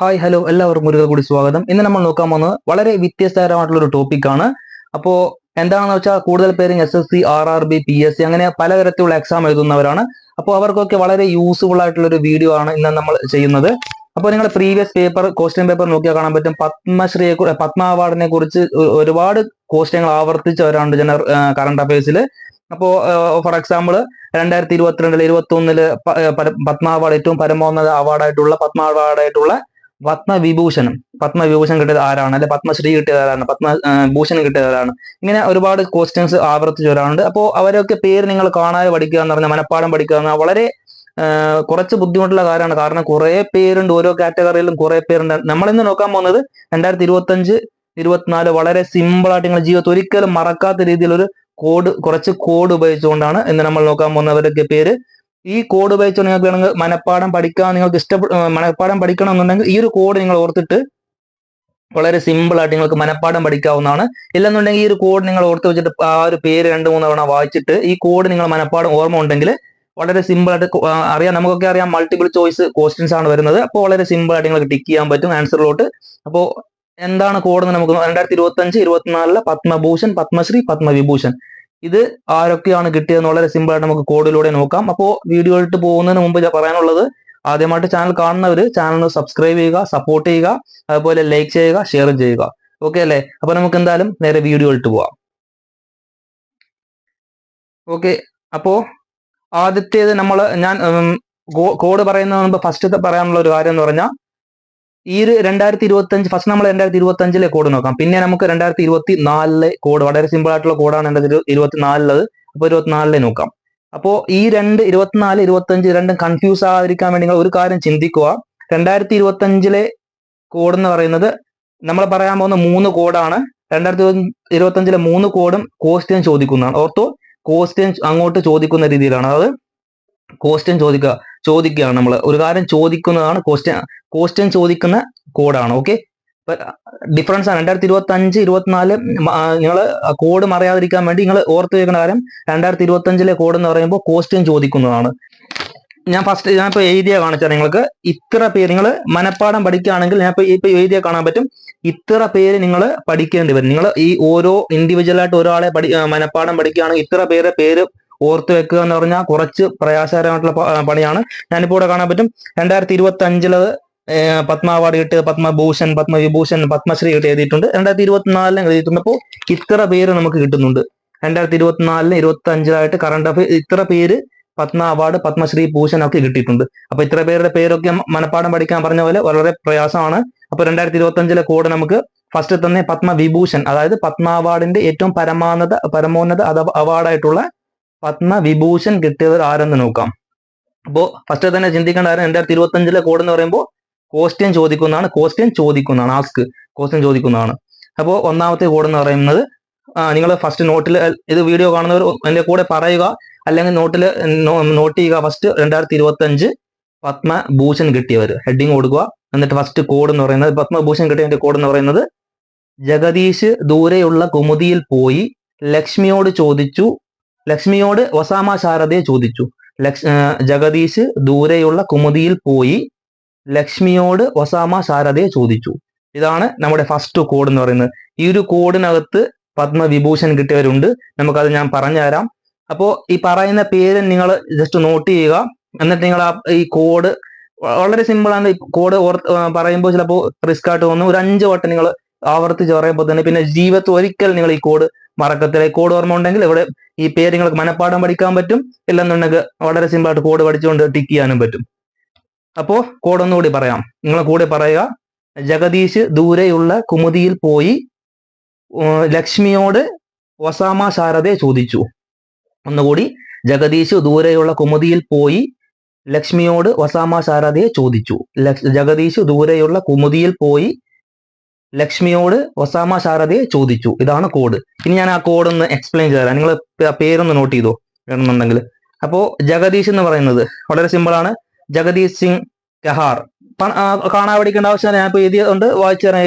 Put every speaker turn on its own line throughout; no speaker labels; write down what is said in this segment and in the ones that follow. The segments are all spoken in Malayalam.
ഹായ് ഹലോ എല്ലാവർക്കും ഒരിക്കൽ കൂടി സ്വാഗതം. ഇന്ന് നമ്മൾ നോക്കാൻ പോകുന്നത് വളരെ വ്യത്യസ്തകരമായിട്ടുള്ള ഒരു ടോപ്പിക്കാണ് അപ്പോൾ എന്താണെന്ന് വെച്ചാൽ കൂടുതൽ പേരും S S C R R B P S C അങ്ങനെ പലതരത്തിലുള്ള എക്സാം എഴുതുന്നവരാണ്. അപ്പോൾ അവർക്കൊക്കെ വളരെ യൂസ്ഫുൾ ആയിട്ടുള്ള ഒരു വീഡിയോ ആണ് ഇന്ന് നമ്മൾ ചെയ്യുന്നത്. അപ്പോൾ നിങ്ങൾ പ്രീവിയസ് പേപ്പർ ക്വസ്റ്റ്യൻ പേപ്പർ നോക്കിയാൽ കാണാൻ പറ്റും. പത്മശ്രീയെ പത്മ അവാർഡിനെ കുറിച്ച് ഒരുപാട് ക്വസ്റ്റ്യങ്ങൾ ആവർത്തിച്ച് വരാറുണ്ട് ജനറൽ കറണ്ട് അഫയേഴ്സിൽ അപ്പോൾ ഫോർ എക്സാമ്പിൾ രണ്ടായിരത്തി ഇരുപത്തിരണ്ടിൽ ഇരുപത്തി ഒന്നിൽ പത്മ അവാർഡ് ഏറ്റവും പരമോന്നത അവാർഡായിട്ടുള്ള പത്മ അവാർഡായിട്ടുള്ള പത്മവിഭൂഷണം. പത്മവിഭൂഷൺ കിട്ടിയത് ആരാണ്? അല്ലെ പത്മശ്രീ കിട്ടിയത് ആരാണ്? പത്മ ഭൂഷൺ കിട്ടിയത് ആരാണ്? ഇങ്ങനെ ഒരുപാട് ക്വസ്റ്റ്യൻസ് ആവർത്തിച്ച് വരാറുണ്ട്. അപ്പോൾ അവരൊക്കെ പേര് നിങ്ങൾ കാണാതെ പഠിക്കുക എന്ന് പറഞ്ഞാൽ മനപ്പാഠം പഠിക്കുക എന്ന് വളരെ കുറച്ച് ബുദ്ധിമുട്ടുള്ള കാര്യമാണ്. കാരണം കുറെ പേരുണ്ട് ഓരോ കാറ്റഗറിയിലും കുറെ പേരുണ്ട്. നമ്മളിന്ന് നോക്കാൻ പോകുന്നത് രണ്ടായിരത്തി ഇരുപത്തി അഞ്ച് ഇരുപത്തിനാല് വളരെ സിമ്പിൾ ആയിട്ട് നിങ്ങൾ ജീവിതത്തിൽ ഒരിക്കലും മറക്കാത്ത രീതിയിൽ ഒരു കോഡ് കുറച്ച് കോഡ് ഉപയോഗിച്ചുകൊണ്ടാണ് ഇന്ന് നമ്മൾ നോക്കാൻ പോകുന്നവരൊക്കെ പേര് ഈ കോഡ് ഉപയോഗിച്ച് നിങ്ങൾക്ക് വേണമെങ്കിൽ മനപ്പാഠം പഠിക്കാൻ നിങ്ങൾക്ക് ഇഷ്ടപ്പെട്ട പഠിക്കണം എന്നുണ്ടെങ്കിൽ ഈ ഒരു കോഡ് നിങ്ങൾ ഓർത്തിട്ട് വളരെ സിമ്പിൾ ആയിട്ട് നിങ്ങൾക്ക് മനപ്പാഠം പഠിക്കാവുന്നതാണ്. ഇല്ലെന്നുണ്ടെങ്കിൽ ഈ ഒരു കോഡ് നിങ്ങൾ ഓർത്ത് വെച്ചിട്ട് ആ ഒരു പേര് രണ്ട് മൂന്ന് തവണ വായിച്ചിട്ട് ഈ കോഡ് നിങ്ങൾ മനപ്പാഠം ഓർമ്മ ഉണ്ടെങ്കിൽ വളരെ സിമ്പിൾ ആയിട്ട് അറിയാം നമുക്കൊക്കെ അറിയാം മൾട്ടിപ്പിൾ ചോയ്സ് ക്വസ്റ്റ്യൻസ് ആണ് വരുന്നത്. അപ്പോൾ വളരെ സിമ്പിൾ ആയിട്ട് നിങ്ങൾക്ക് ടിക്ക് ചെയ്യാൻ പറ്റും ആൻസറിലോട്ട് അപ്പോൾ എന്താണ് കോഡ് എന്ന് നമുക്ക് രണ്ടായിരത്തി ഇരുപത്തി അഞ്ച് ഇരുപത്തിനാലിലെ പത്മഭൂഷൺ പത്മശ്രീ പത്മവിഭൂഷൺ. ഇത് ആരൊക്കെയാണ് കിട്ടിയതെന്ന് വളരെ സിമ്പിൾ ആയിട്ട് നമുക്ക് കോഡിലൂടെ നോക്കാം. അപ്പോൾ ഇട്ട് പോകുന്നതിന് മുമ്പ് പറയാനുള്ളത് ആദ്യമായിട്ട് ചാനൽ കാണുന്നവർ ചാനൽ സബ്സ്ക്രൈബ് ചെയ്യുക സപ്പോർട്ട് ചെയ്യുക അതുപോലെ ലൈക്ക് ചെയ്യുക ഷെയർ ചെയ്യുക. ഓക്കെ അല്ലേ? അപ്പൊ നമുക്ക് എന്തായാലും നേരെ വീഡിയോ ഇട്ട് പോവാം. ഓക്കെ അപ്പോ ആദ്യത്തേത് നമ്മൾ ഞാൻ കോഡ് പറയുന്നതിന് മുമ്പ് ഫസ്റ്റ് പറയാനുള്ള ഒരു കാര്യം എന്ന് പറഞ്ഞാൽ ഈ ഒരു രണ്ടായിരത്തി ഇരുപത്തി അഞ്ച് ഫസ്റ്റ് നമ്മൾ രണ്ടായിരത്തി ഇരുപത്തി അഞ്ചിലെ കോഡ് നോക്കാം. പിന്നെ നമുക്ക് രണ്ടായിരത്തി ഇരുപത്തി നാലിലെ കോഡ് വളരെ സിമ്പിൾ ആയിട്ടുള്ള കോഡാണ് രണ്ടായിരത്തി ഇരുപത്തി നാലിലത് അപ്പൊ ഇരുപത്തിനാലിലെ നോക്കാം. അപ്പോ ഈ രണ്ട് ഇരുപത്തിനാല് ഇരുപത്തി അഞ്ച് രണ്ടും കൺഫ്യൂസ് ആകാതിരിക്കാൻ വേണ്ടി നിങ്ങൾ ഒരു കാര്യം ചിന്തിക്കുക. രണ്ടായിരത്തി ഇരുപത്തി അഞ്ചിലെ കോഡ് എന്ന് പറയുന്നത് നമ്മൾ പറയാൻ പോകുന്ന മൂന്ന് കോഡാണ് രണ്ടായിരത്തി ഇരുപത്തി അഞ്ചിലെ മൂന്ന് കോഡും കോസ്റ്റ്യൻ ചോദിക്കുന്നതാണ്. ഓർത്തോ കോസ്റ്റ്യൻ അങ്ങോട്ട് ചോദിക്കുന്ന രീതിയിലാണ്. അതായത് കോസ്റ്റ്യൻ ചോദിക്കുക. ചോദിക്കുകയാണ് നമ്മൾ ഒരു കാര്യം ചോദിക്കുന്നതാണ് ക്വസ്റ്റ്യൻ ക്വസ്റ്റ്യൻ ചോദിക്കുന്ന കോഡാണ് ഓക്കെ ഡിഫറൻസ് ആണ്. രണ്ടായിരത്തി ഇരുപത്തി അഞ്ച് ഇരുപത്തിനാല് നിങ്ങൾ കോഡ് മറിയാതിരിക്കാൻ വേണ്ടി നിങ്ങൾ ഓർത്ത് വെക്കുന്ന കാര്യം രണ്ടായിരത്തി ഇരുപത്തി അഞ്ചിലെ കോഡ് എന്ന് പറയുമ്പോൾ ക്വസ്റ്റ്യൻ ചോദിക്കുന്നതാണ്. ഞാൻ ഫസ്റ്റ് ഇപ്പൊ എഴുതിയ കാണിച്ചാൽ നിങ്ങൾക്ക്. ഇത്ര പേര് നിങ്ങൾ മനപ്പാഠം പഠിക്കുകയാണെങ്കിൽ ഞാൻ ഇപ്പൊ ഇപ്പൊ എഴുതിയ കാണാൻ പറ്റും. ഇത്ര പേര് നിങ്ങൾ പഠിക്കേണ്ടി വരും. നിങ്ങൾ ഈ ഓരോ ഇൻഡിവിജ്വൽ ആയിട്ട് ഒരാളെ പഠി മനപ്പാഠം പഠിക്കുകയാണെങ്കിൽ ഇത്ര പേരെ പേര് ഓർത്ത് വെക്കുക എന്ന് പറഞ്ഞാൽ കുറച്ച് പ്രയാസകരമായിട്ടുള്ള പണിയാണ്. ഞാനിപ്പോ ഇവിടെ കാണാൻ പറ്റും. രണ്ടായിരത്തി ഇരുപത്തി അഞ്ചിൽ പത്മ അവാർഡ് കിട്ടിയത് പത്മഭൂഷൺ പത്മവിഭൂഷൺ പത്മശ്രീ കിട്ടി എഴുതിയിട്ടുണ്ട്. രണ്ടായിരത്തി ഇരുപത്തിനാലിന് എഴുതിയിട്ടുണ്ട് അപ്പോൾ ഇത്ര പേര് നമുക്ക് കിട്ടുന്നുണ്ട്. രണ്ടായിരത്തി ഇരുപത്തിനാലിന് ഇരുപത്തി അഞ്ചിലായിട്ട് കറണ്ട് അഫയർ ഇത്ര പേര് പത്മ അവാർഡ് പത്മശ്രീ ഭൂഷൺ ഒക്കെ കിട്ടിയിട്ടുണ്ട്. അപ്പൊ ഇത്ര പേരുടെ പേരൊക്കെ മനപ്പാഠം പഠിക്കാൻ പറഞ്ഞ പോലെ വളരെ പ്രയാസമാണ്. അപ്പൊ രണ്ടായിരത്തി ഇരുപത്തി അഞ്ചിലെ കോഡ് നമുക്ക് ഫസ്റ്റ് തന്നെ പത്മവിഭൂഷൺ അതായത് പത്മ അവാർഡിന്റെ ഏറ്റവും പരമാനത പരമോന്നത അവാർഡായിട്ടുള്ള പത്മവിഭൂഷൺ കിട്ടിയവർ ആരെന്ന് നോക്കാം. അപ്പോ ഫസ്റ്റ് തന്നെ ചിന്തിക്കേണ്ട കാര്യം രണ്ടായിരത്തി ഇരുപത്തി അഞ്ചിലെ കോഡ് എന്ന് പറയുമ്പോൾ ക്വസ്റ്റ്യൻ ചോദിക്കുന്നതാണ് ക്വസ്റ്റ്യൻ ചോദിക്കുന്നതാണ് ആസ്ക് ക്വസ്റ്റ്യൻ ചോദിക്കുന്നതാണ്. അപ്പോൾ ഒന്നാമത്തെ കോഡ് എന്ന് പറയുന്നത് നിങ്ങൾ ഫസ്റ്റ് നോട്ടിൽ ഇത് വീഡിയോ കാണുന്നവർ എന്റെ കൂടെ പറയുക അല്ലെങ്കിൽ നോട്ടിൽ നോട്ട് ചെയ്യുക. ഫസ്റ്റ് രണ്ടായിരത്തി ഇരുപത്തി അഞ്ച് പത്മഭൂഷൺ കിട്ടിയവർ ഹെഡിങ് കൊടുക്കുക. എന്നിട്ട് ഫസ്റ്റ് കോഡ് എന്ന് പറയുന്നത് പത്മഭൂഷൺ കിട്ടിയതിന്റെ കോഡ് എന്ന് പറയുന്നത് ജഗദീഷ് ദൂരെയുള്ള കുമുദിയിൽ പോയി ലക്ഷ്മിയോട് ചോദിച്ചു ലക്ഷ്മിയോട് ഒസാമ ശാരദയെ ചോദിച്ചു. ലക്ഷ് ജഗദീഷ് ദൂരെയുള്ള കുമുദിയിൽ പോയി ലക്ഷ്മിയോട് ഒസാമ ശാരദയെ ചോദിച്ചു. ഇതാണ് നമ്മുടെ ഫസ്റ്റ് കോഡ് എന്ന് പറയുന്നത്. ഈ ഒരു കോഡിനകത്ത് പത്മവിഭൂഷൺ കിട്ടിയവരുണ്ട്. നമുക്കത് ഞാൻ പറഞ്ഞുതരാം. അപ്പോ ഈ പറയുന്ന പേര് നിങ്ങൾ ജസ്റ്റ് നോട്ട് ചെയ്യുക. എന്നിട്ട് നിങ്ങൾ ഈ കോഡ് വളരെ സിമ്പിൾ ആണ്. കോഡ് ഓർത്ത് പറയുമ്പോൾ ചിലപ്പോൾ റിസ്ക് ആയിട്ട് തോന്നും. ഒരു അഞ്ച് വട്ടം നിങ്ങൾ ആവർത്തിച്ച് പറയുമ്പോൾ തന്നെ പിന്നെ ജീവിതത്തിൽ ഒരിക്കൽ നിങ്ങൾ ഈ കോഡ് മറക്കത്തില്ല ഈ കോഡ് ഓർമ്മ ഉണ്ടെങ്കിൽ ഇവിടെ ഈ പേര് നിങ്ങൾക്ക് മനപ്പാഠം പഠിക്കാൻ പറ്റും. ഇല്ലെന്നുണ്ടെങ്കിൽ വളരെ സിമ്പിൾ ആയിട്ട് കോഡ് പഠിച്ചുകൊണ്ട് ടിക്ക് ചെയ്യാനും പറ്റും. അപ്പോ കോഡ് ഒന്നുകൂടി പറയാം. നിങ്ങൾ കൂടെ പറയുക. ജഗദീഷ് ദൂരെയുള്ള കുമുദിയിൽ പോയി ലക്ഷ്മിയോട് ഒസാമ ശാരദയെ ചോദിച്ചു. ഒന്നുകൂടി ജഗദീഷ് ദൂരെയുള്ള കുമുദിയിൽ പോയി ലക്ഷ്മിയോട് ഒസാമ ശാരദയെ ചോദിച്ചു. ജഗദീഷ് ദൂരെയുള്ള കുമുദിയിൽ പോയി ലക്ഷ്മിയോട് ഒസാമ ശാരദയെ ചോദിച്ചു. ഇതാണ് കോഡ് ഇനി ഞാൻ ആ കോഡ് ഒന്ന് എക്സ്പ്ലെയിൻ ചെയ്തുതരാം. നിങ്ങൾ പേരൊന്ന് നോട്ട് ചെയ്തോ വേണമെന്നുണ്ടെങ്കിൽ. അപ്പോ ജഗദീഷ് എന്ന് പറയുന്നത് വളരെ സിമ്പിൾ ആണ്. ജഗദീഷ് സിംഗ് കഹാർ. കാണാൻ പഠിക്കേണ്ട ആവശ്യമില്ല ഞാൻ ഇപ്പൊ എഴുതിയതുകൊണ്ട് വായിച്ചു തരാം.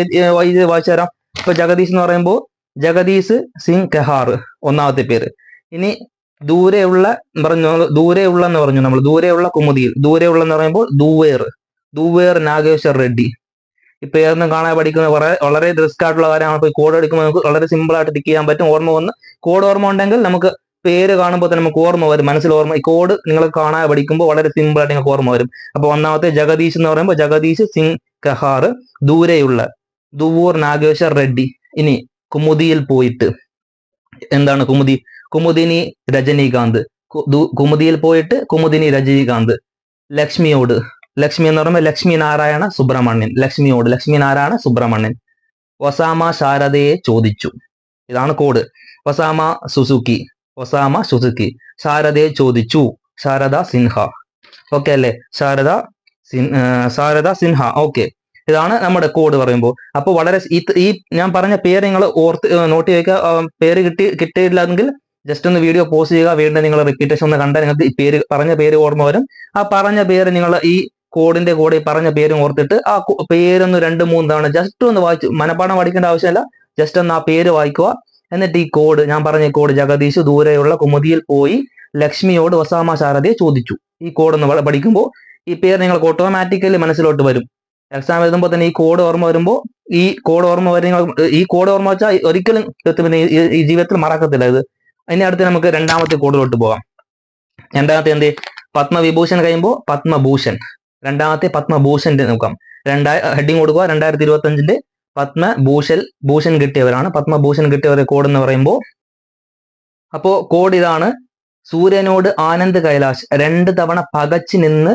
വായിച്ചു തരാം. ഇപ്പൊ ജഗദീഷ് എന്ന് പറയുമ്പോൾ ജഗദീഷ് സിംഗ് കഹാർ ഒന്നാമത്തെ പേര്. ഇനി ദൂരെയുള്ള പറഞ്ഞു ദൂരെയുള്ള എന്ന് പറഞ്ഞു നമ്മൾ. ദൂരെയുള്ള കുമുദിയിൽ. ദൂരെയുള്ള എന്ന് പറയുമ്പോൾ ദൂവേർ. ദൂവേർ നാഗേശ്വർ റെഡ്ഡി. ഈ ഏതൊന്നും കാണാൻ പഠിക്കുന്ന വളരെ വളരെ റിസ്ക് ആയിട്ടുള്ള കാര്യമാണ്. ഇപ്പൊ കോഡ് എടുക്കുമ്പോൾ നമുക്ക് വളരെ സിമ്പിൾ ആയിട്ട് ടിക്ക് ചെയ്യാൻ പറ്റും. ഓർമ്മ വന്ന് കോഡ് ഓർമ്മ ഉണ്ടെങ്കിൽ നമുക്ക് പേര് കാണുമ്പോൾ തന്നെ നമുക്ക് ഓർമ്മ വരും. മനസ്സിൽ ഓർമ്മ ഈ കോഡ് നിങ്ങൾ കാണാൻ പഠിക്കുമ്പോൾ വളരെ സിമ്പിൾ ആയിട്ട് നിങ്ങൾക്ക് ഓർമ്മ വരും. അപ്പൊ ഒന്നാമത്തെ ജഗദീഷ് എന്ന് പറയുമ്പോൾ ജഗദീഷ് സിംഗ് കഹാർ ദൂരെയുള്ള ദുവൂർ നാഗേശ്വർ റെഡ്ഡി. ഇനി കുമുദിയിൽ പോയിട്ട് എന്താണ് കുമുദി? കുമുദിനി രജനീകാന്ത്. കുമുദിയിൽ പോയിട്ട് കുമുദിനി രജനീകാന്ത്. ലക്ഷ്മിയോട് ലക്ഷ്മി എന്ന് പറയുമ്പോൾ ലക്ഷ്മി നാരായണ സുബ്രഹ്മണ്യൻ. ലക്ഷ്മിയോട് ലക്ഷ്മി നാരായണ സുബ്രഹ്മണ്യൻ. ഒസാമ ശാരദയെ ചോദിച്ചു. ഇതാണ് code Osamu Suzuki. Osamu Suzuki. ശാരദയെ ചോദിച്ചു. ശാരദ സിൻഹ. ഓക്കെ അല്ലേ? ശാരദ സിൻ ശാരദ സിൻഹ. ഓക്കെ ഇതാണ് നമ്മുടെ കോഡ് പറയുമ്പോൾ അപ്പോൾ വളരെ ഈ ഞാൻ പറഞ്ഞ പേര് നിങ്ങൾ ഓർത്ത് നോട്ട് ചെയ്യുക. പേര് കിട്ടി കിട്ടിയില്ലെങ്കിൽ ജസ്റ്റ് ഒന്ന് വീഡിയോ പോസ്റ്റ് ചെയ്യുക. വീണ്ടും നിങ്ങൾ റിപ്പീറ്റേഷൻ ഒന്ന് കണ്ടാൽ നിങ്ങൾക്ക് ഈ പേര് പറഞ്ഞ പേര് ഓർമ്മ വരും. ആ പറഞ്ഞ പേര് നിങ്ങൾ ഈ കോഡിന്റെ കൂടെ ഈ പറഞ്ഞ പേരും ഓർത്തിട്ട് ആ പേരൊന്ന് രണ്ട് മൂന്ന് തവണ ജസ്റ്റ് ഒന്ന് വായിച്ചു മനപ്പാടം പഠിക്കേണ്ട ആവശ്യമില്ല. ജസ്റ്റ് ഒന്ന് ആ പേര് വായിക്കുക. എന്നിട്ട് ഈ കോഡ് ഞാൻ പറഞ്ഞ കോഡ് ജഗദീഷ് ദൂരെയുള്ള കുമുദിയിൽ പോയി ലക്ഷ്മിയോട് വസാമ ശാരദയെ ചോദിച്ചു. ഈ കോഡ് ഒന്ന് പഠിക്കുമ്പോൾ ഈ പേര് നിങ്ങൾക്ക് ഓട്ടോമാറ്റിക്കലി മനസ്സിലോട്ട് വരും. എക്സാം എഴുതുമ്പോൾ തന്നെ ഈ കോഡ് ഓർമ്മ വരുമ്പോൾ ഈ കോഡ് ഓർമ്മ വരും ഈ കോഡ് ഓർമ്മ വെച്ചാൽ ഒരിക്കലും പിന്നെ ഈ ജീവിതത്തിൽ മറക്കത്തില്ല ഇത്. ഇനി അടുത്ത് നമുക്ക് രണ്ടാമത്തെ കോഡിലോട്ട് പോകാം. രണ്ടാമത്തെ എന്ത്? പത്മവിഭൂഷൺ കഴിയുമ്പോൾ പത്മഭൂഷൺ. രണ്ടാമത്തെ പത്മഭൂഷന്റെ നോക്കാം രണ്ടായി ഹെഡിങ് കൊടുക്കുക. രണ്ടായിരത്തി ഇരുപത്തി അഞ്ചിന്റെ പത്മഭൂഷൽ ഭൂഷൺ കിട്ടിയവരാണ്. പത്മഭൂഷൺ കിട്ടിയവരെ കോഡ് എന്ന് പറയുമ്പോൾ അപ്പോ കോഡ് ഇതാണ് സൂര്യനോട് ആനന്ദ് കൈലാഷ് രണ്ട് തവണ പകച്ചു നിന്ന്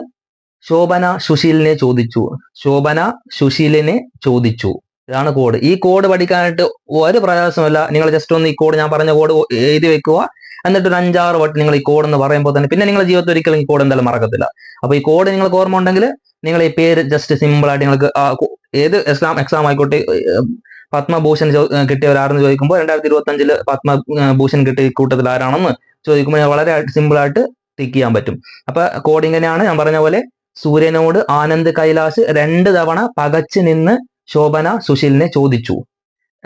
ശോഭന സുശീലിനെ ചോദിച്ചു. ശോഭന സുശീലിനെ ചോദിച്ചു. ഇതാണ് കോഡ് ഈ കോഡ് പഠിക്കാനായിട്ട് ഒരു പ്രയാസമല്ല നിങ്ങൾ ജസ്റ്റ് ഒന്ന് ഈ കോഡ് ഞാൻ പറഞ്ഞ കോഡ് എഴുതി വെക്കുക. എന്നിട്ട് ഒരു അഞ്ചാറ് വട്ടം നിങ്ങൾ ഈ കോഡ് എന്ന് പറയുമ്പോൾ തന്നെ പിന്നെ നിങ്ങളുടെ ജീവിതത്തിൽ ഒരിക്കലും ഈ കോഡ് എന്തായാലും മറക്കത്തില്ല. അപ്പൊ ഈ കോഡ് നിങ്ങൾക്ക് ഓർമ്മ ഉണ്ടെങ്കിൽ നിങ്ങൾ ഈ പേര് ജസ്റ്റ് സിമ്പിൾ ആയിട്ട് നിങ്ങൾക്ക് ഏത് എക്സാം എക്സാം ആയിക്കോട്ടെ പത്മഭൂഷൺ കിട്ടിയ കിട്ടിയവരാരെന്ന് ചോദിക്കുമ്പോൾ രണ്ടായിരത്തി ഇരുപത്തി അഞ്ചിൽ പത്മഭൂഷൺ കിട്ടിയ കൂട്ടത്തിൽ ആരാണെന്ന് ചോദിക്കുമ്പോൾ വളരെ സിമ്പിൾ ആയിട്ട് ടിക്ക് ചെയ്യാൻ പറ്റും. അപ്പൊ കോഡ് ഇങ്ങനെയാണ് ഞാൻ പറഞ്ഞ പോലെ സൂര്യനോട് ആനന്ദ് കൈലാസ് രണ്ട് തവണ പകച്ചു നിന്ന് ശോഭന സുശീലിനെ ചോദിച്ചു.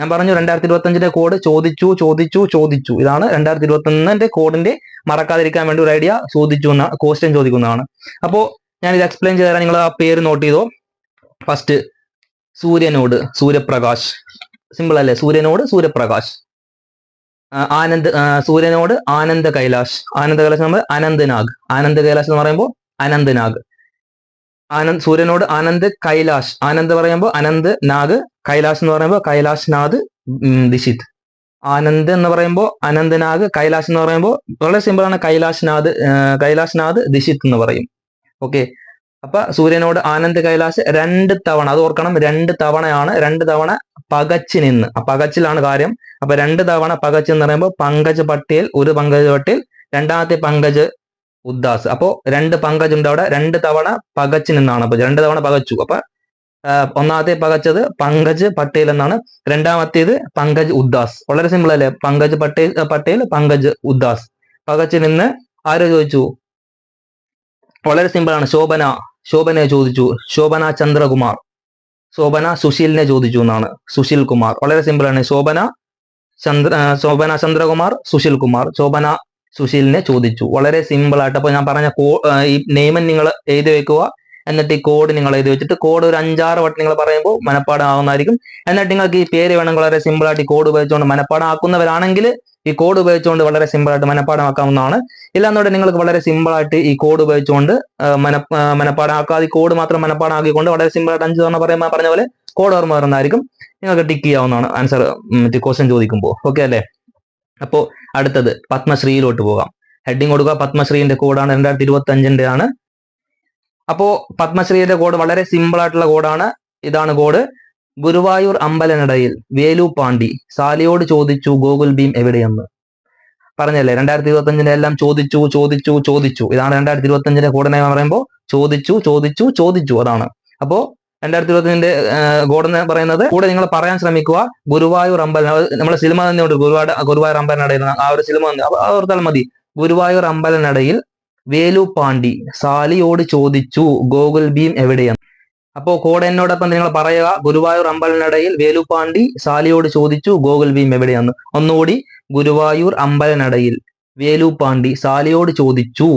ഞാൻ പറഞ്ഞു രണ്ടായിരത്തി ഇരുപത്തി അഞ്ചിന്റെ കോഡ് ചോദിച്ചു ചോദിച്ചു ചോദിച്ചു. ഇതാണ് രണ്ടായിരത്തി ഇരുപത്തി ഒന്നിന്റെ കോഡിന്റെ മറക്കാതിരിക്കാൻ വേണ്ടി ഒരു ഐഡിയ ചോദിച്ചു എന്ന ക്വസ്റ്റ്യൻ ചോദിക്കുന്നതാണ്. അപ്പോ ഞാൻ ഇത് എക്സ്പ്ലെയിൻ ചെയ്ത് തരാം. നിങ്ങൾ ആ പേര് നോട്ട് ചെയ്തോ. ഫസ്റ്റ് സൂര്യനോട് സൂര്യപ്രകാശ്. സിമ്പിൾ അല്ലേ? സൂര്യനോട് സൂര്യപ്രകാശ്. ആനന്ദ് സൂര്യനോട് ആനന്ദ കൈലാഷ് ആനന്ദ കൈലാഷ് നമ്മൾ അനന്തനാഗ്. ആനന്ദ കൈലാഷ് എന്ന് പറയുമ്പോൾ അനന്തനാഗ്. ആനന്ദ് സൂര്യനോട് ആനന്ദ് കൈലാഷ്. ആനന്ദ് പറയുമ്പോൾ അനന്ത് നാഗ് കൈലാഷ് എന്ന് പറയുമ്പോൾ കൈലാഷ് നാഗ് ദിശിത്. ആനന്ദ് എന്ന് പറയുമ്പോൾ അനന്ത് നാഗ് കൈലാഷ് എന്ന് പറയുമ്പോൾ വളരെ സിമ്പിൾ ആണ്. കൈലാഷ് നാഥ് കൈലാഷ് നാഥ് ദിശിത് എന്ന് പറയും. ഓക്കെ അപ്പൊ സൂര്യനോട് ആനന്ദ് കൈലാഷ് രണ്ട് തവണ അത് ഓർക്കണം രണ്ട് തവണയാണ് രണ്ട് തവണ പകച്ച് നിന്ന്. പകച്ചിലാണ് കാര്യം. അപ്പൊ രണ്ട് തവണ പകച്ച് എന്ന് പറയുമ്പോൾ പങ്കജ് പട്ടേൽ ഒരു പങ്കജ് പട്ടേൽ രണ്ടാമത്തെ പങ്കജ് ഉദ്ദാസ് അപ്പോ രണ്ട് പങ്കജ് ഉണ്ട് അവിടെ. രണ്ട് തവണ പകച്ച് നിന്നാണ്. അപ്പൊ രണ്ട് തവണ പകച്ചു. അപ്പൊ ഒന്നാമത്തെ പകച്ചത് പങ്കജ് പട്ടേൽ എന്നാണ്. രണ്ടാമത്തേത് പങ്കജ് ഉദ്ദാസ് വളരെ സിമ്പിൾ അല്ലേ? പങ്കജ് പട്ടേൽ പട്ടേൽ പങ്കജ് ഉദ്ദാസ് പകച്ചിൽ നിന്ന് ആര് ചോദിച്ചു? വളരെ സിമ്പിൾ ആണ്. ശോഭന ശോഭനയെ ചോദിച്ചു. ശോഭന ചന്ദ്രകുമാർ. ശോഭന സുശീലിനെ ചോദിച്ചു എന്നാണ്. സുശീൽ കുമാർ. വളരെ സിമ്പിൾ ആണ്. ശോഭന ചന്ദ്ര ശോഭന ചന്ദ്രകുമാർ സുശീൽ കുമാർ. ശോഭന സുശീലിനെ ചോദിച്ചു. വളരെ സിമ്പിൾ ആയിട്ട്. അപ്പൊ ഞാൻ പറഞ്ഞ കോ ഈ നെയ്മൻ നിങ്ങൾ എഴുതി വെക്കുക. എന്നിട്ട് ഈ കോഡ് നിങ്ങൾ എഴുതി വെച്ചിട്ട് കോഡ് ഒരു അഞ്ചാറ് വട്ടം നിങ്ങൾ പറയുമ്പോൾ മനപ്പാടം ആവുന്നതായിരിക്കും എന്നിട്ട് നിങ്ങൾക്ക് ഈ പേര് വേണമെങ്കിൽ വളരെ സിമ്പിൾ ആയിട്ട് ഈ കോഡ് ഉപയോഗിച്ചുകൊണ്ട് മനപ്പാടം ആക്കുന്നവരാണെങ്കിൽ ഈ കോഡ് ഉപയോഗിച്ചുകൊണ്ട് വളരെ സിമ്പിൾ ആയിട്ട് മനപ്പാടം ആക്കാവുന്നതാണ് ഇല്ലാന്നുണ്ടെങ്കിൽ നിങ്ങൾക്ക് വളരെ സിമ്പിൾ ആയിട്ട് ഈ കോഡ് ഉപയോഗിച്ചുകൊണ്ട് മന മനപ്പാടാക്കാതെ കോഡ് മാത്രം മനപ്പാടം ആക്കിക്കൊണ്ട് വളരെ സിമ്പിൾ ആയിട്ട് അഞ്ച് തവണ പറയുമ്പോൾ പറഞ്ഞ പോലെ കോഡ് ഓർമ്മ വരുന്നതായിരിക്കും. നിങ്ങൾക്ക് ടിക്ക് ചെയ്യാവുന്നതാണ്. ആൻസർ മറ്റേ ക്വസ്റ്റ്യൻ ചോദിക്കുമ്പോൾ ഓക്കെ അല്ലേ? അപ്പോ അടുത്തത് പത്മശ്രീയിലോട്ട് പോകാം. ഹെഡിങ് കൊടുക്കുക. പത്മശ്രീന്റെ കോഡാണ് രണ്ടായിരത്തി ഇരുപത്തി അഞ്ചിന്റെ ആണ്. അപ്പോ പത്മശ്രീയുടെ കോഡ് വളരെ സിമ്പിൾ ആയിട്ടുള്ള കോഡാണ് ഇതാണ് കോഡ് ഗുരുവായൂർ അമ്പലനടയിൽ വേലു പാണ്ടി സാലിയോട് ചോദിച്ചു ഗോകുൽ ഭീം എവിടെയെന്ന്. പറഞ്ഞല്ലേ? രണ്ടായിരത്തി ഇരുപത്തി അഞ്ചിന്റെ എല്ലാം ചോദിച്ചു ചോദിച്ചു ചോദിച്ചു. ഇതാണ് രണ്ടായിരത്തി ഇരുപത്തി അഞ്ചിന്റെ കോഡിനെ പറയുമ്പോൾ ചോദിച്ചു ചോദിച്ചു ചോദിച്ചു. അതാണ്. അപ്പോ രണ്ടായിരത്തി ഇരുപത്തിന്റെ ഗോഡ് എന്ന് പറയുന്നത് കൂടെ നിങ്ങൾ പറയാൻ ശ്രമിക്കുക. ഗുരുവായൂർ അമ്പലം നമ്മുടെ സിനിമ തന്നെ ഉണ്ട്. ഗുരുവായൂർ അമ്പലനടയിൽ ആ ഒരു സിനിമ തന്നെ. ഓർത്താൽ മതി. ഗുരുവായൂർ അമ്പലനടയിൽ വേലു പാണ്ടി സാലിയോട് ചോദിച്ചു ഗോകുൽ ഭീം എവിടെയാണ് അപ്പോ കോഡ് എന്നോടൊപ്പം നിങ്ങൾ പറയുക ഗുരുവായൂർ അമ്പലനടയിൽ വേലുപാണ്ടി സാലിയോട് ചോദിച്ചു ഗോകുൽ ഭീം എവിടെയെന്ന്. ഒന്നുകൂടി ഗുരുവായൂർ അമ്പലനടയിൽ വേലുപാണ്ടി സാലിയോട് ചോദിച്ചു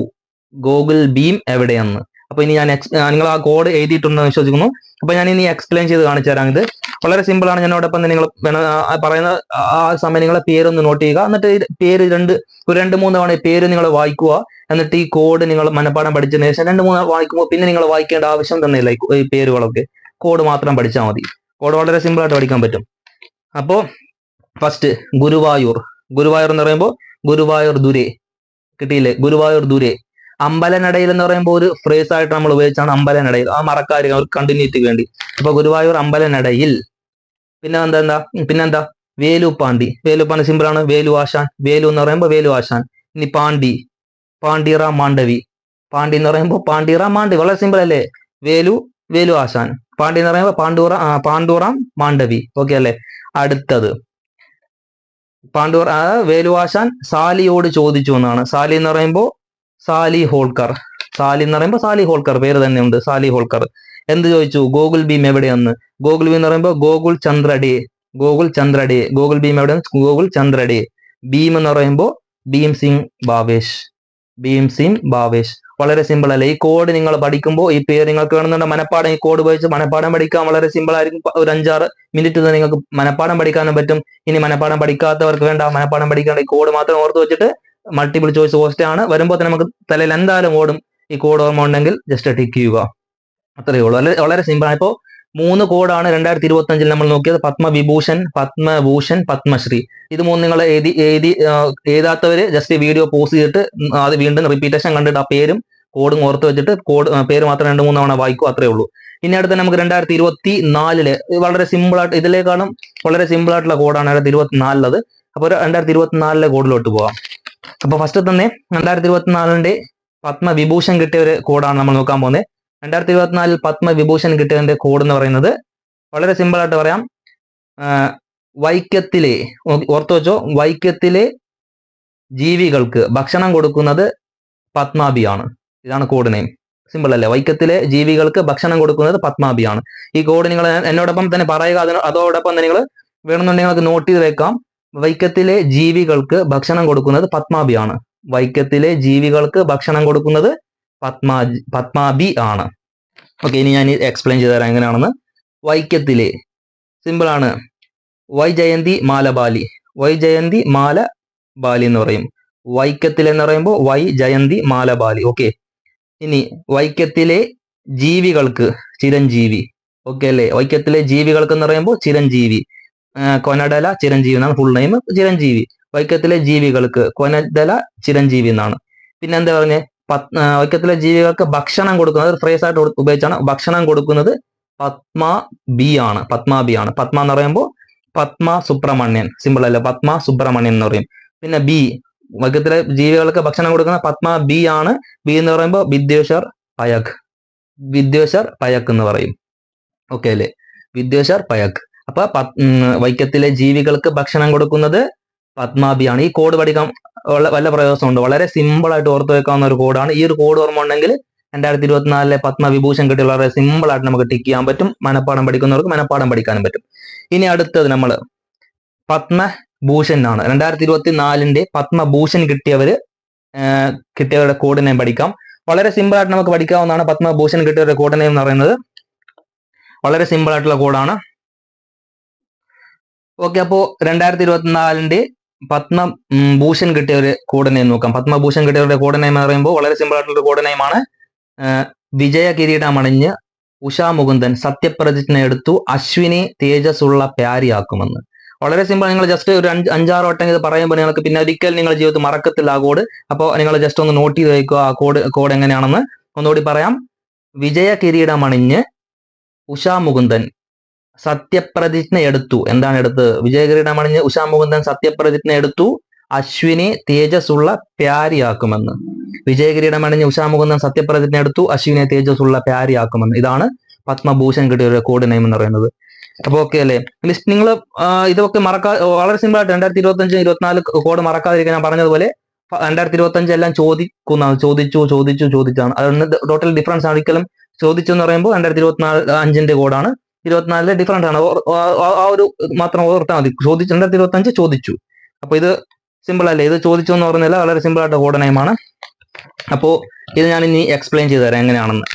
ഗോകുൽ ഭീം എവിടെയെന്ന്. അപ്പൊ ഇനി ഞാൻ നിങ്ങൾ ആ കോഡ് എഴുതിയിട്ടുണ്ടെന്ന് വിശ്വസിക്കുന്നു. അപ്പൊ ഞാൻ ഇനി എക്സ്പ്ലെയിൻ ചെയ്ത് കാണിച്ചു തരാം ഇത്. വളരെ സിമ്പിൾ ആണ്. ഞാനോടൊപ്പം തന്നെ നിങ്ങൾ പറയുന്ന ആ- സമയം നിങ്ങളെ പേരൊന്ന് നോട്ട് ചെയ്യുക. എന്നിട്ട് പേര് രണ്ട് ഒരു രണ്ട് മൂന്ന് തവണ പേര് നിങ്ങൾ വായിക്കുക. എന്നിട്ട് ഈ കോഡ് നിങ്ങൾ മനപ്പാഠം പഠിച്ചതിന് ശേഷം രണ്ട് മൂന്ന് വായിക്കുമ്പോൾ പിന്നെ നിങ്ങൾ വായിക്കേണ്ട ആവശ്യം തന്നെ ഇല്ല. ഈ പേരുകളൊക്കെ. കോഡ് മാത്രം പഠിച്ചാൽ മതി. കോഡ് വളരെ സിമ്പിൾ ആയിട്ട് പഠിക്കാൻ പറ്റും. അപ്പോ ഫസ്റ്റ് ഗുരുവായൂർ. ഗുരുവായൂർ എന്ന് പറയുമ്പോൾ ഗുരുവായൂർ ദുരേ. കിട്ടിയില്ലേ? ഗുരുവായൂർ ദുരേ. അമ്പലനടയിൽ എന്ന് പറയുമ്പോൾ ഒരു ഫ്രേസ് ആയിട്ട് നമ്മൾ ഉപയോഗിച്ചാണ് അമ്പലനടയിൽ. ആ മറക്കാതിരിക്കാൻ ഒരു കണ്ടിന്യൂറ്റിക്ക് വേണ്ടി. അപ്പൊ ഗുരുവായൂർ അമ്പലനടയിൽ. പിന്നെ എന്താ എന്താ പിന്നെന്താ വേലുപ്പാണ്ടി വേലുപ്പാണ്ടി സിമ്പിൾ ആണ്. വേലു ആശാൻ. വേലു എന്ന് പറയുമ്പോൾ വേലു ആശാൻ. ഇനി പാണ്ടി. പാണ്ഡിറ മാണ്ഡവി. പാണ്ടി എന്ന് പറയുമ്പോൾ പാണ്ഡിറ മാണ്ഡവി. വളരെ സിമ്പിൾ അല്ലേ? വേലു വേലു ആശാൻ. പാണ്ടി എന്ന് പറയുമ്പോൾ പാണ്ഡൂറ പാണ്ഡൂറാം മാണ്ഡവി. ഓക്കെ അല്ലേ? അടുത്തത്. പാണ്ഡൂർ വേലുവാശാൻ സാലിയോട് ചോദിച്ചു എന്നാണ്. സാലി എന്ന് പറയുമ്പോൾ സാലി ഹോൾക്കർ. സാലി എന്ന് പറയുമ്പോൾ സാലി ഹോൾക്കർ പേര് തന്നെ ഉണ്ട് സാലി ഹോൾക്കർ. എന്ത് ചോദിച്ചു? ഗോകുൽ ഭീം എവിടെയെന്ന്? ഗോകുൽ ഭീം എന്ന് പറയുമ്പോൾ ഗോകുൽ ചന്ദ്രഡേ ഗോകുൽ ചന്ദ്രഡേ ഗോകുൽ ഭീം എവിടെയാണ് ഗോകുൽ ചന്ദ്രഡേ ഭീം എന്ന് പറയുമ്പോൾ ഭീം സിംഗ് ഭാവേഷ്. ഭീം സിംഗ് ഭാവേഷ്. വളരെ സിമ്പിൾ അല്ലേ? ഈ കോഡ് നിങ്ങൾ പഠിക്കുമ്പോൾ ഈ പേര് നിങ്ങൾക്ക് വേണമെന്നുണ്ട് മനപ്പാടം ഈ കോഡ് ഉപയോഗിച്ച് മനപ്പാടം പഠിക്കാൻ വളരെ സിമ്പിൾ ആയിരിക്കും. ഒരു അഞ്ചാറ് മിനിറ്റ് തന്നെ നിങ്ങൾക്ക് മനപ്പാടം പഠിക്കാനും പറ്റും. ഇനി മനപ്പാടം പഠിക്കാത്തവർക്ക് വേണ്ട മനപ്പാടം പഠിക്കാണ്ട് ഈ കോഡ് മാത്രം ഓർത്ത് വെച്ചിട്ട് മൾട്ടിപ്പിൾ ചോയ്സ് ക്വസ്റ്റ്യൻ ആണ്. വരുമ്പോൾ തന്നെ നമുക്ക് തലയിൽ എന്തായാലും ഓടും. ഈ കോഡ് ഓർമ്മ ഉണ്ടെങ്കിൽ ജസ്റ്റ് ടിക്ക് ചെയ്യുക. അത്രയേ ഉള്ളൂ. വളരെ വളരെ സിമ്പിൾ ആണ്. ഇപ്പോൾ മൂന്ന് കോഡാണ് രണ്ടായിരത്തി ഇരുപത്തി അഞ്ചിൽ നമ്മൾ നോക്കിയത്. പത്മവിഭൂഷൺ പത്മഭൂഷൺ പത്മശ്രീ. ഇത് മൂന്ന് നിങ്ങൾ എഴുതി എഴുതി എഴുതാത്തവര് ജസ്റ്റ് വീഡിയോ പോസ് ചെയ്തിട്ട് അത് വീണ്ടും റിപ്പീറ്റേഷൻ കണ്ടിട്ട് ആ പേരും കോഡും ഓർത്ത് വെച്ചിട്ട് കോഡ് പേര് മാത്രം രണ്ട് മൂന്ന് തവണ വായിക്കും. അത്രേ ഉള്ളൂ. ഇനി അടുത്ത നമുക്ക് രണ്ടായിരത്തി ഇരുപത്തി നാലിൽ വളരെ സിമ്പിൾ ആയിട്ട് ഇതിലേക്കാളും വളരെ സിമ്പിൾ ആയിട്ടുള്ള കോഡാണ് രണ്ടായിരത്തി ഇരുപത്തിനാലിലത്. അപ്പോൾ രണ്ടായിരത്തി ഇരുപത്തിനാലിലെ കോഡിലോട്ട് പോവാം. അപ്പൊ ഫസ്റ്റ് തന്നെ രണ്ടായിരത്തി ഇരുപത്തിനാലിന്റെ പത്മവിഭൂഷൺ കിട്ടിയ ഒരു കോഡാണ് നമ്മൾ നോക്കാൻ പോകുന്നത്. രണ്ടായിരത്തി ഇരുപത്തിനാലിൽ പത്മവിഭൂഷൺ കിട്ടിയതിന്റെ കോഡ് എന്ന് പറയുന്നത് വളരെ സിമ്പിൾ ആയിട്ട് പറയാം. വൈക്കത്തിലെ ഓർത്തു വെച്ചോ വൈക്കത്തിലെ ജീവികൾക്ക് ഭക്ഷണം കൊടുക്കുന്നത് പത്മാബിയാണ് ഇതാണ് കോഡ് നെയിം സിമ്പിൾ അല്ലേ? വൈക്കത്തിലെ ജീവികൾക്ക് ഭക്ഷണം കൊടുക്കുന്നത് പത്മാബിയാണ് ഈ കോഡ് നിങ്ങൾ എന്നോടൊപ്പം തന്നെ പറയുക അതിന് അതോടൊപ്പം തന്നെ നിങ്ങൾ വേണമെന്നുണ്ടെങ്കിൽ നിങ്ങൾക്ക് നോട്ട് ചെയ്ത് വെക്കാം. വൈക്കത്തിലെ ജീവികൾക്ക് ഭക്ഷണം കൊടുക്കുന്നത് പത്മാബിയാണ് വൈക്കത്തിലെ ജീവികൾക്ക് ഭക്ഷണം കൊടുക്കുന്നത് പത്മാ പത്മാബി ആണ്. ഓക്കെ ഇനി ഞാൻ എക്സ്പ്ലെയിൻ ചെയ്തു തരാം എങ്ങനെയാണെന്ന്. വൈക്കത്തിലെ സിമ്പിൾ ആണ്. വൈ ജയന്തി മാലബാലി വൈ ജയന്തി മാല ബാലി എന്ന് പറയും. വൈക്കത്തിൽ എന്ന് പറയുമ്പോൾ വൈ ജയന്തി മാലബാലി ഓക്കെ ഇനി വൈക്കത്തിലെ ജീവികൾക്ക് ചിരഞ്ജീവി. ഓക്കെ അല്ലേ? വൈക്കത്തിലെ ജീവികൾക്ക് എന്ന് പറയുമ്പോൾ ചിരഞ്ജീവി. കൊനഡല ചിരഞ്ജീവി എന്നാണ് ഫുൾ നെയിം ചിരഞ്ജീവി. വൈക്കത്തിലെ ജീവികൾക്ക് കൊനഡല ചിരഞ്ജീവി എന്നാണ്. പിന്നെ എന്താ പറഞ്ഞ വൈക്കത്തിലെ ജീവികൾക്ക് ഭക്ഷണം കൊടുക്കുന്നത് ഫ്രേസ് ആയിട്ട് ഉപയോഗിച്ചാണ് ഭക്ഷണം കൊടുക്കുന്നത് പത്മ ബി ആണ്. പത്മ ബി ആണ്. പത്മ എന്ന് പറയുമ്പോൾ പത്മ സുബ്രഹ്മണ്യൻ. സിമ്പിൾ അല്ല? പത്മ സുബ്രഹ്മണ്യൻ എന്ന് പറയും. പിന്നെ ബി വൈക്കത്തിലെ ജീവികൾക്ക് ഭക്ഷണം കൊടുക്കുന്ന പത്മ ബി ആണ്. ബി എന്ന് പറയുമ്പോൾ വിദ്വേഷർ പയക്. വിദ്വേഷർ പയക് എന്ന് പറയും. ഓക്കെ അല്ലേ? വിദ്വേഷർ പയക്. അപ്പൊ വൈക്കത്തിലെ ജീവികൾക്ക് ഭക്ഷണം കൊടുക്കുന്നത് പത്മാബിയാണ് ഈ കോഡ് പഠിക്കാൻ വല്ല പ്രയോജനമുണ്ട് വളരെ സിമ്പിൾ ആയിട്ട് ഓർത്ത് വെക്കാവുന്ന ഒരു കോഡാണ് ഈ ഒരു കോഡ് ഓർമ്മ ഉണ്ടെങ്കിൽ രണ്ടായിരത്തി ഇരുപത്തിനാലിലെ പത്മവിഭൂഷൺ കിട്ടിയ വളരെ സിമ്പിൾ ആയിട്ട് നമുക്ക് ടിക്ക് ചെയ്യാൻ പറ്റും. മനപ്പാഠം പഠിക്കുന്നവർക്ക് മനപ്പാഠം പഠിക്കാനും പറ്റും. ഇനി അടുത്തത് നമ്മൾ പത്മഭൂഷൻ ആണ് രണ്ടായിരത്തി ഇരുപത്തി നാലിന്റെ പത്മഭൂഷൺ കിട്ടിയവര് കിട്ടിയവരുടെ കോഡ് നെയിം പഠിക്കാം. വളരെ സിമ്പിൾ ആയിട്ട് നമുക്ക് പഠിക്കാവുന്നതാണ് പത്മഭൂഷൺ കിട്ടിയവരുടെ കോഡ് നെയിം എന്ന് പറയുന്നത് വളരെ സിമ്പിൾ ആയിട്ടുള്ള കോഡാണ് ഓക്കെ അപ്പോ രണ്ടായിരത്തി ഇരുപത്തിനാലിന്റെ പത്മ ഭൂഷൺ കിട്ടിയ ഒരു നോക്കാം. പത്മഭൂഷൺ കിട്ടിയവരുടെ കോഡ് എന്ന് പറയുമ്പോൾ വളരെ സിമ്പിൾ ആയിട്ടുള്ള ഒരു കോഡ് വിജയ കിരീടമണിഞ്ഞ് ഉഷാ മുകുന്ദൻ സത്യപ്രതിജ്ഞ എടുത്തു അശ്വിനെ തേജസ്സുള്ള പ്യാരിയാക്കുമെന്ന്. വളരെ സിമ്പിൾ നിങ്ങൾ ജസ്റ്റ് ഒരു അഞ്ച് അഞ്ചാറ് വട്ടം ഇത് പറയുമ്പോൾ നിങ്ങൾക്ക് പിന്നെ ഒരിക്കൽ നിങ്ങൾ ജീവിതത്തിൽ മറക്കത്തില്ല ആ കോഡ് അപ്പോൾ നിങ്ങൾ ജസ്റ്റ് ഒന്ന് നോട്ട് ചെയ്ത് വയ്ക്കുക ആ കോഡ് കോഡ് എങ്ങനെയാണെന്ന്. ഒന്നുകൂടി പറയാം. വിജയ കിരീടമണിഞ്ഞ് ഉഷാ മുകുന്ദൻ സത്യപ്രതിജ്ഞ എടുത്തു. എന്താണ് എടുത്തത്? വിജയകിരീടമണിഞ്ഞ് ഉഷാ മുകുന്ദൻ സത്യപ്രതിജ്ഞ എടുത്തു. അശ്വിനെ തേജസ്സുള്ള പ്യാരിയാക്കുമെന്ന്. വിജയകിരീടമണിഞ്ഞ് ഉഷാ മുകുന്ദൻ സത്യപ്രതിജ്ഞ എടുത്തു. അശ്വിനെ തേജസ്സുള്ള പ്യാരിയാക്കുമെന്ന്. ഇതാണ് പത്മഭൂഷൺ കിട്ടിയ ഒരു കോഡ് നെയിം എന്ന് പറയുന്നത്. അപ്പൊ ഓക്കെ അല്ലേ? ലിസ്റ്റ് നിങ്ങൾ ഇതൊക്കെ മറക്കാ വളരെ സിമ്പിൾ ആയിട്ട് രണ്ടായിരത്തി ഇരുപത്തി അഞ്ച് ഇരുപത്തിനാല് കോഡ് മറക്കാതിരിക്കാൻ ഞാൻ പറഞ്ഞതുപോലെ രണ്ടായിരത്തി ഇരുപത്തി അഞ്ച് എല്ലാം ചോദിക്കുന്ന ചോദിച്ചു ചോദിച്ചു ചോദിച്ചാണ്. അതൊന്ന് ടോട്ടൽ ഡിഫറൻസ് ആണ് ഒരിക്കലും ചോദിച്ചു എന്ന് പറയുമ്പോൾ രണ്ടായിരത്തി ഇരുപത്തിനാല് അഞ്ചിന്റെ കോഡാണ് ഇരുപത്തിനാലിലെ ഡിഫറൻസ് ആണ്. ആ- ഒരു മാത്രം ഓർത്താൽ മതി. ചോദിച്ചു രണ്ടായിരത്തി ഇരുപത്തി അഞ്ച് ചോദിച്ചു. അപ്പോൾ ഇത് സിമ്പിൾ അല്ലേ? ഇത് ചോദിച്ചു എന്ന് പറഞ്ഞില്ല വളരെ സിമ്പിൾ ആയിട്ട് കോഡ് നെയിമാണ് അപ്പോ ഇത് ഞാൻ ഇനി എക്സ്പ്ലെയിൻ ചെയ്തു തരാം എങ്ങനെയാണെന്ന്.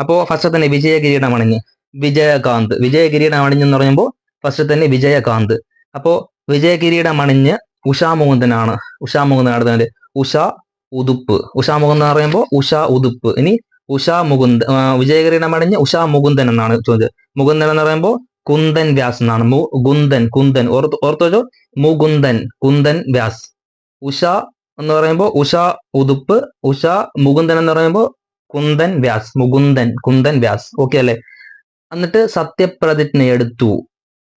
അപ്പോൾ ഫസ്റ്റ് തന്നെ വിജയ കിരീടം അണിഞ്ഞ് വിജയകാന്ത്. വിജയ കിരീടം അണിഞ്ഞെന്ന് പറയുമ്പോൾ ഫസ്റ്റ് തന്നെ വിജയകാന്ത്. അപ്പോൾ വിജയ കിരീടം അണിഞ്ഞ് ഉഷാ മുകുന്ദനാണ്. ഉഷാ ഉതുപ്പ്. ഉഷാ മുകുന്ദൻ എന്ന് പറയുമ്പോൾ ഉഷ ഉതുപ്പ്. ഇനി ഉഷാ മുകുന്ദ ആ, വിജയ കിരീടം ഉഷാ മുകുന്ദൻ എന്നാണ് ചോദിച്ചത് മുകുന്ദൻ എന്ന് പറയുമ്പോൾ കുന്ദൻ വ്യാസ് എന്നാണ്. മു ഗുന്ദൻ കുന്ദൻ. ഓർത്ത് വെച്ചോ. മുകുന്ദൻ കുന്ദൻ വ്യാസ്. ഉഷ എന്ന് പറയുമ്പോൾ ഉഷ ഉതുപ്പ് ഉഷ മുകുന്ദൻ എന്ന് പറയുമ്പോൾ കുന്ദൻ വ്യാസ്. മുകുന്ദൻ കുന്ദൻ വ്യാസ്. ഓക്കെ അല്ലേ? എന്നിട്ട് സത്യപ്രതിജ്ഞ എടുത്തു.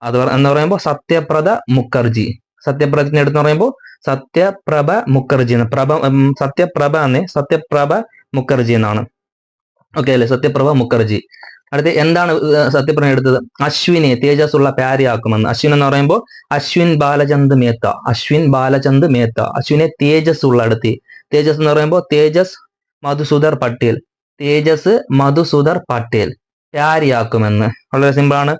അത് എന്ന് പറയുമ്പോൾ സത്യപ്രഭ മുഖർജി. സത്യപ്രതിജ്ഞ എടുത്തു പറയുമ്പോൾ സത്യപ്രഭ മുഖർജി എന്ന് പ്രഭ സത്യപ്രഭ എന്നേ സത്യപ്രഭ മുഖർജി എന്നാണ്. ഓക്കെ അല്ലേ? സത്യപ്രഭ മുഖർജി. അടുത്ത് എന്താണ് സത്യപ്രഭ എടുത്തത്? അശ്വിനെ തേജസ് ഉള്ള പാരിയാക്കുമെന്ന് അശ്വിൻ എന്ന് പറയുമ്പോൾ അശ്വിൻ ബാലചന്ദ് മേത്ത. അശ്വിൻ ബാലചന്ദ് മേത്ത. അശ്വിനെ തേജസ് ഉള്ള അടുത്ത്. തേജസ് എന്ന് പറയുമ്പോൾ തേജസ് മധുസൂദർ പട്ടേൽ. തേജസ് മധുസൂദർ പട്ടേൽ. പ്യാരിയാക്കുമെന്ന് വളരെ സിമ്പിൾ ആണ്.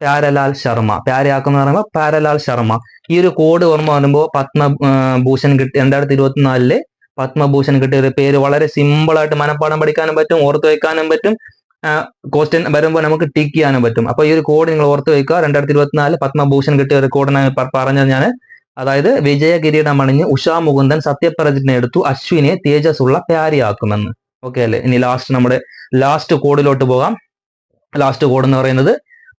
പ്യാരലാൽ ശർമ്മ. പാരിയാക്കുമെന്ന് എന്ന് പറയുമ്പോൾ പ്യാരലാൽ ശർമ്മ. ഈ ഒരു കോഡ് ഓർമ്മ വരുമ്പോൾ പത്മഭൂഷൺ കിട്ടി രണ്ടായിരത്തി ഇരുപത്തിനാലിൽ പത്മഭൂഷൺ കിട്ടിയ പേര് വളരെ സിമ്പിൾ ആയിട്ട് മനപ്പാഠം പഠിക്കാനും പറ്റും ഓർത്ത് വെക്കാനും പറ്റും. ക്വസ്റ്റ്യൻ വരുമ്പോൾ നമുക്ക് ടിക്ക് ചെയ്യാനും പറ്റും. അപ്പൊ ഈ ഒരു കോഡ് നിങ്ങൾ ഓർത്ത് വെക്കുക. രണ്ടായിരത്തി ഇരുപത്തിനാല് പത്മഭൂഷൺ കിട്ടിയ ഒരു കോഡ് പറഞ്ഞത് ഞാൻ അതായത് വിജയ കിരീടം അണിഞ്ഞ് ഉഷാ മുകുന്ദൻ സത്യപ്രതിജ്ഞ എടുത്തു അശ്വിനെ തേജസ് ഉള്ള പ്യാരിയാക്കുമെന്ന് ഓക്കെ അല്ലേ? ഇനി ലാസ്റ്റ് നമ്മുടെ ലാസ്റ്റ് കോഡിലോട്ട് പോകാം. ലാസ്റ്റ് കോഡ് എന്ന് പറയുന്നത്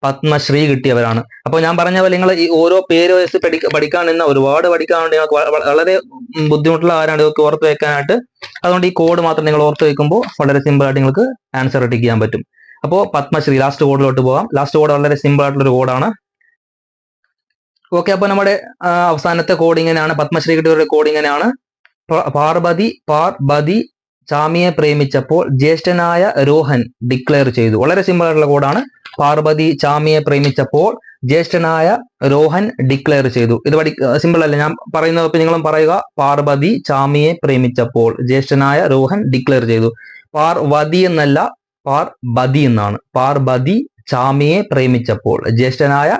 പത്മശ്രീ കിട്ടിയവരാണ്. അപ്പോൾ ഞാൻ പറഞ്ഞ പോലെ നിങ്ങൾ ഈ ഓരോ പേര് വെച്ച് പഠി പഠിക്കാൻ നിന്ന ഒരുപാട് പഠിക്കാൻ വേണ്ടി വളരെ ബുദ്ധിമുട്ടുള്ള ആരാണ് ഇതൊക്കെ ഓർത്ത് വെക്കാനായിട്ട് അതുകൊണ്ട് ഈ കോഡ് മാത്രം നിങ്ങൾ ഓർത്ത് വെക്കുമ്പോൾ വളരെ സിമ്പിൾ ആയിട്ട് നിങ്ങൾക്ക് ആൻസർ ടിക്ക് ചെയ്യാൻ പറ്റും. അപ്പോൾ പത്മശ്രീ ലാസ്റ്റ് കോഡിലോട്ട് പോകാം. ലാസ്റ്റ് കോഡ് വളരെ സിമ്പിൾ ആയിട്ടുള്ള ഒരു കോഡാണ് ഓക്കെ അപ്പോൾ നമ്മുടെ അവസാനത്തെ കോഡ് ഇങ്ങനെയാണ്. പത്മശ്രീ കിട്ടിയ കോഡ് ഇങ്ങനെയാണ്. പാർബതി പാർബതി ചാമിയെ പ്രേമിച്ചപ്പോൾ ജ്യേഷ്ഠനായ രോഹൻ ഡിക്ലെയർ ചെയ്തു. വളരെ സിമ്പിൾ ആയിട്ടുള്ള കോഡാണ് പാർവതി ചാമിയെ പ്രേമിച്ചപ്പോൾ ജ്യേഷ്ഠനായ രോഹൻ ഡിക്ലെയർ ചെയ്തു. ഇത് പഠി സിമ്പിൾ അല്ല. ഞാൻ പറയുന്നത് നിങ്ങളും പറയുക. പാർവതി ചാമിയെ പ്രേമിച്ചപ്പോൾ ജ്യേഷ്ഠനായ രോഹൻ ഡിക്ലെയർ ചെയ്തു. പാർവതി എന്നല്ല പാർബതി എന്നാണ്. പാർബതി ചാമിയെ പ്രേമിച്ചപ്പോൾ ജ്യേഷ്ഠനായ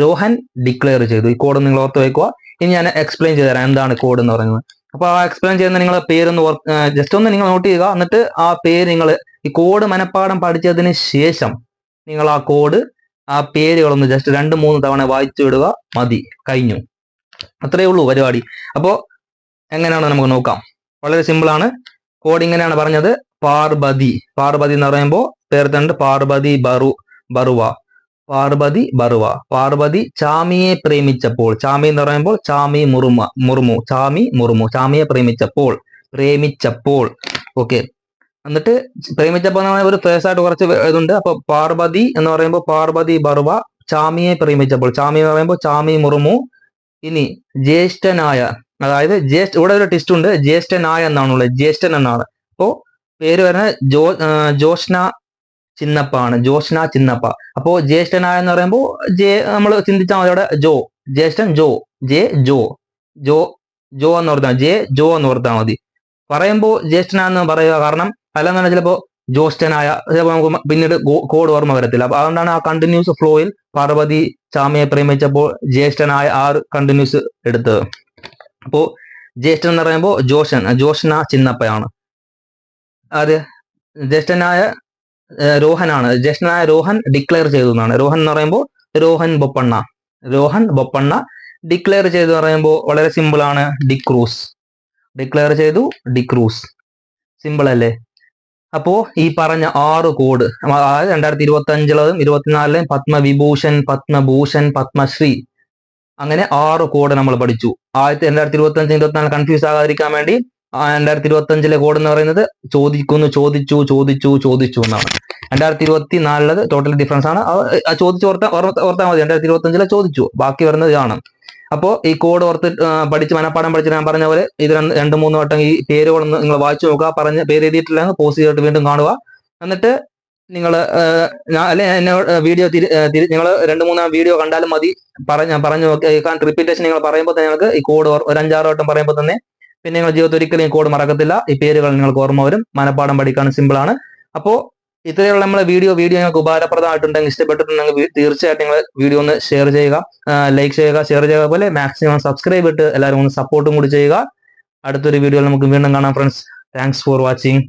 രോഹൻ ഡിക്ലെയർ ചെയ്തു. ഈ കോഡ് നിങ്ങൾ ഓർത്ത് വെക്കുക. ഇനി ഞാൻ എക്സ്പ്ലെയിൻ ചെയ്തു തരാം എന്താണ് കോഡ് എന്ന് പറയുന്നത്. അപ്പൊ ആ എക്സ്പ്ലെയിൻ ചെയ്യുന്ന നിങ്ങളുടെ പേരൊന്ന് ജസ്റ്റ് ഒന്ന് നിങ്ങൾ നോട്ട് ചെയ്യുക. എന്നിട്ട് ആ പേര് നിങ്ങൾ ഈ കോഡ് മനഃപ്പാടം പഠിച്ചതിന് ശേഷം നിങ്ങൾ ആ കോഡ് ആ പേരുകളൊന്ന് ജസ്റ്റ് രണ്ട് മൂന്ന് തവണ വായിച്ചു വിടുക മതി. കഴിഞ്ഞു. അത്രയേ ഉള്ളൂ പരിപാടി. അപ്പോ എങ്ങനെയാണ് നമുക്ക് നോക്കാം. വളരെ സിമ്പിൾ ആണ്. കോഡ് ഇങ്ങനെയാണ് പറഞ്ഞത്. പാർബതി. പാർബതി എന്ന് പറയുമ്പോൾ പേർത്തുണ്ട് പാർബതി ബറു ബറുവ. പാർബതി ബറുവ. പാർബതി ചാമിയെ പ്രേമിച്ചപ്പോൾ. ചാമി എന്ന് പറയുമ്പോൾ ചാമി മുറുമ മുറുമു. ചാമി മുറുമു. ചാമിയെ പ്രേമിച്ചപ്പോൾ. പ്രേമിച്ചപ്പോൾ. ഓക്കെ എന്നിട്ട് പ്രേമിച്ചപ്പോൾ ഒരു ഫേസ് ആയിട്ട് കുറച്ച് ഇതുണ്ട്. അപ്പൊ പാർവതി എന്ന് പറയുമ്പോൾ പാർവതി ബർവ ചാമിയെ പ്രേമിച്ചപ്പോൾ. ചാമി എന്ന് പറയുമ്പോൾ ചാമി മുർമു ഇനി ജ്യേഷ്ഠനായ അതായത് ജ്യേഷ്ഠ ഇവിടെ ഒരു ടിസ്റ്റ് ഉണ്ട്. ജ്യേഷ്ഠനായ എന്നാണുള്ളത് ജ്യേഷ്ഠൻ എന്നാണ്. അപ്പോ പേര് വരുന്നത് ജോ ജോഷ്ന ചിന്നപ്പ ആണ് ജോഷ്ന ചിന്നപ്പ. അപ്പോ ജ്യേഷ്ഠനായ എന്ന് പറയുമ്പോൾ ജേ നമ്മൾ ചിന്തിച്ചാൽ മതി അവിടെ ജോ. ജ്യേഷ്ഠൻ ജോ. ജെ ജോ. ജോ ജോ എന്ന് ഓർത്താൽ ജെ ജോ എന്ന് ഓർത്താൽ മതി. പറയുമ്പോൾ ജ്യേഷ്ഠനാന്ന് പറയുക കാരണം അല്ലെന്ന് ചിലപ്പോ ജോസ്റ്റനായ ചിലപ്പോൾ നമുക്ക് പിന്നീട് കോഡ് ഓർമ്മ വരത്തില്ല. അപ്പൊ അതുകൊണ്ടാണ് ആ കണ്ടിന്യൂസ് ഫ്ലോയിൽ പാർവതി ചാമയെ പ്രേമിച്ചപ്പോൾ ജ്യേഷ്ഠനായ ആർ കണ്ടിന്യൂസ് എടുത്തത്. അപ്പോ ജ്യേഷ്ഠൻ എന്ന് പറയുമ്പോൾ ജോഷൻ ജോഷന ചിന്നപ്പയാണ്. അത് ജ്യേഷ്ഠനായ രോഹനാണ്. ജ്യേഷ്ഠനായ രോഹൻ ഡിക്ലെയർ ചെയ്തു എന്നാണ്. രോഹൻ എന്ന് പറയുമ്പോൾ രോഹൻ ബൊപ്പണ്ണ. രോഹൻ ബൊപ്പണ്ണ ഡിക്ലെയർ ചെയ്തു പറയുമ്പോൾ വളരെ സിമ്പിൾ ആണ്. ഡിക്രൂസ്. ഡിക്ലെയർ ചെയ്തു ഡിക്രൂസ്. സിമ്പിൾ അല്ലേ? അപ്പോ ഈ പറഞ്ഞ ആറ് കോഡ് അതായത് രണ്ടായിരത്തി ഇരുപത്തി അഞ്ചിലും ഇരുപത്തിനാലിലെയും പത്മവിഭൂഷൺ പത്മഭൂഷൺ പത്മശ്രീ അങ്ങനെ ആറ് കോഡ് നമ്മൾ പഠിച്ചു. ആദ്യത്തെ രണ്ടായിരത്തി ഇരുപത്തി അഞ്ച് ഇരുപത്തിനാല് കൺഫ്യൂസ് ആകാതിരിക്കാൻ വേണ്ടി രണ്ടായിരത്തി ഇരുപത്തി അഞ്ചിലെ കോഡ് എന്ന് പറയുന്നത് ചോദിക്കുന്നു ചോദിച്ചു ചോദിച്ചു ചോദിച്ചു എന്നാണ്. രണ്ടായിരത്തി ഇരുപത്തി നാലിലത് ടോട്ടൽ ഡിഫറൻസ് ആണ് ചോദിച്ചു ഓർത്ത- ഓർത്താൽ മതി. രണ്ടായിരത്തി ഇരുപത്തി അഞ്ചിലെ ചോദിച്ചു. ബാക്കി വരുന്നത് ഇതാണ്. അപ്പോൾ ഈ കോഡ് ഓർത്ത് പഠിച്ച് മനപ്പാടം പഠിച്ച് ഞാൻ പറഞ്ഞ പോലെ ഇത് രണ്ട് മൂന്ന് വട്ടം ഈ പേരുകളൊന്ന് നിങ്ങൾ വായിച്ചു നോക്കുക പറഞ്ഞ പേര് എഴുതിയിട്ടില്ലെങ്കിൽ പോസ് ചെയ്തിട്ട് വീണ്ടും കാണുക. എന്നിട്ട് നിങ്ങൾ അല്ലെ എന്നോട് വീഡിയോ തിരി നിങ്ങൾ രണ്ട് മൂന്നാം വീഡിയോ കണ്ടാലും മതി. പറഞ്ഞ പറഞ്ഞു കാരണം റിപ്പീറ്റേഷൻ നിങ്ങൾ പറയുമ്പോൾ തന്നെ നിങ്ങൾക്ക് ഈ കോഡ് ഒരു അഞ്ചാറ് വട്ടം പറയുമ്പോൾ തന്നെ പിന്നെ നിങ്ങൾ ജീവിതത്തിൽ ഒരിക്കലും ഈ കോഡ് മറക്കത്തില്ല. ഈ പേരുകൾ നിങ്ങൾക്ക് ഓർമ്മ വരും. മനപ്പാടം പഠിക്കാൻ സിമ്പിളാണ് അപ്പോൾ ഇത്രയുള്ള നമ്മളെ വീഡിയോ വീഡിയോ നിങ്ങൾക്ക് ഉപകാരപ്രദമായിട്ടുണ്ടെങ്കിൽ ഇഷ്ടപ്പെട്ടിട്ടുണ്ടെങ്കിൽ തീർച്ചയായിട്ടും നിങ്ങൾ വീഡിയോ ഒന്ന് ഷെയർ ചെയ്യുക. ലൈക്ക് ചെയ്യുക ഷെയർ ചെയ്യുക പോലെ മാക്സിമം സബ്സ്ക്രൈബ് ഇട്ട് എല്ലാവരും ഒന്ന് സപ്പോർട്ടും കൂടി ചെയ്യുക. അടുത്തൊരു വീഡിയോയിൽ നമുക്ക് വീണ്ടും കാണാം ഫ്രണ്ട്സ് താങ്ക്സ് ഫോർ വാച്ചിങ്